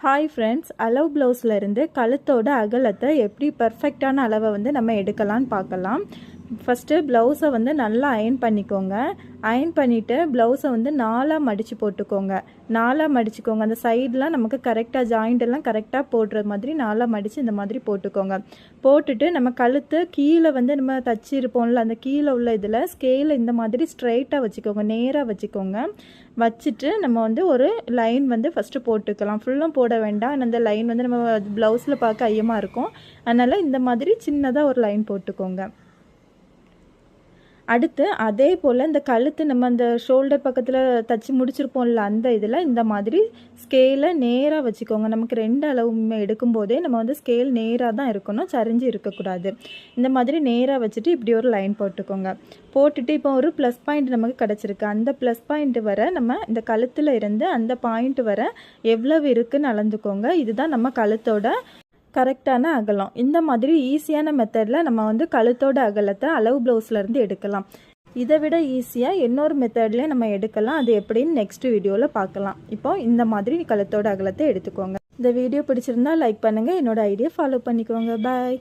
Hi friends allow ப்ளவுஸில் இருந்து கழுத்தோட அகலத்தை எப்படி பர்ஃபெக்டான அளவை வந்து நம்ம எடுக்கலான்னு பார்க்கலாம். ஃபஸ்ட்டு ப்ளவுஸை வந்து நல்லா அயன் பண்ணிக்கோங்க. அயன் பண்ணிவிட்டு ப்ளவுஸை வந்து நாலாக மடித்து போட்டுக்கோங்க. நாலாக மடிச்சுக்கோங்க. அந்த சைடெலாம் நமக்கு கரெக்டாக ஜாயிண்டெல்லாம் கரெக்டாக போடுற மாதிரி நாலாக மடித்து இந்த மாதிரி போட்டுக்கோங்க. போட்டுட்டு நம்ம கழுத்து கீழே வந்து நம்ம தச்சிருப்போம்ல அந்த கீழே உள்ள இதில் ஸ்கேலை இந்த மாதிரி ஸ்ட்ரைட்டாக வச்சுக்கோங்க. நேராக வச்சுக்கோங்க. வச்சுட்டு நம்ம வந்து ஒரு லைன் வந்து ஃபஸ்ட்டு போட்டுக்கலாம். ஃபுல்லும் போட வேண்டாம். அந்த லைன் வந்து நம்ம ப்ளவுஸில் பார்க்க ஐயமாக இருக்கும். அதனால் இந்த மாதிரி சின்னதாக ஒரு லைன் போட்டுக்கோங்க. அடுத்து அதே போல் இந்த கழுத்து நம்ம அந்த ஷோல்டர் பக்கத்தில் தச்சு முடிச்சிருப்போம்ல அந்த இதில் இந்த மாதிரி ஸ்கேலை நேராக வச்சுக்கோங்க. நமக்கு ரெண்டு அளவுமே எடுக்கும்போதே நம்ம வந்து ஸ்கேல் நேராக தான் இருக்கணும் சரிஞ்சு இருக்கக்கூடாது. இந்த மாதிரி நேராக வச்சுட்டு இப்படி ஒரு லைன் போட்டுக்கோங்க. போட்டுட்டு இப்போ ஒரு ப்ளஸ் பாயிண்ட் நமக்கு கிடச்சிருக்கு. அந்த ப்ளஸ் பாயிண்ட் வர நம்ம இந்த கழுத்தில் இருந்து அந்த பாயிண்ட் வர எவ்வளவு இருக்குன்னு அளந்துக்கோங்க. இதுதான் நம்ம கழுத்தோட கரெக்டான அகலம். இந்த மாதிரி ஈஸியான மெத்தடில் நம்ம வந்து கழுத்தோட அகலத்தை அளவு ப்ளவுஸ்லேருந்து எடுக்கலாம். இதை விட ஈஸியாக இன்னொரு மெத்தட்லேயே நம்ம எடுக்கலாம். அது எப்படின்னு நெக்ஸ்ட் வீடியோவில் பார்க்கலாம். இப்போ இந்த மாதிரி கழுத்தோட அகலத்தை எடுத்துக்கோங்க. இந்த வீடியோ பிடிச்சிருந்தா லைக் பண்ணுங்கள் என்னோடய ஐடியா ஃபாலோ பண்ணிக்கோங்க. பாய்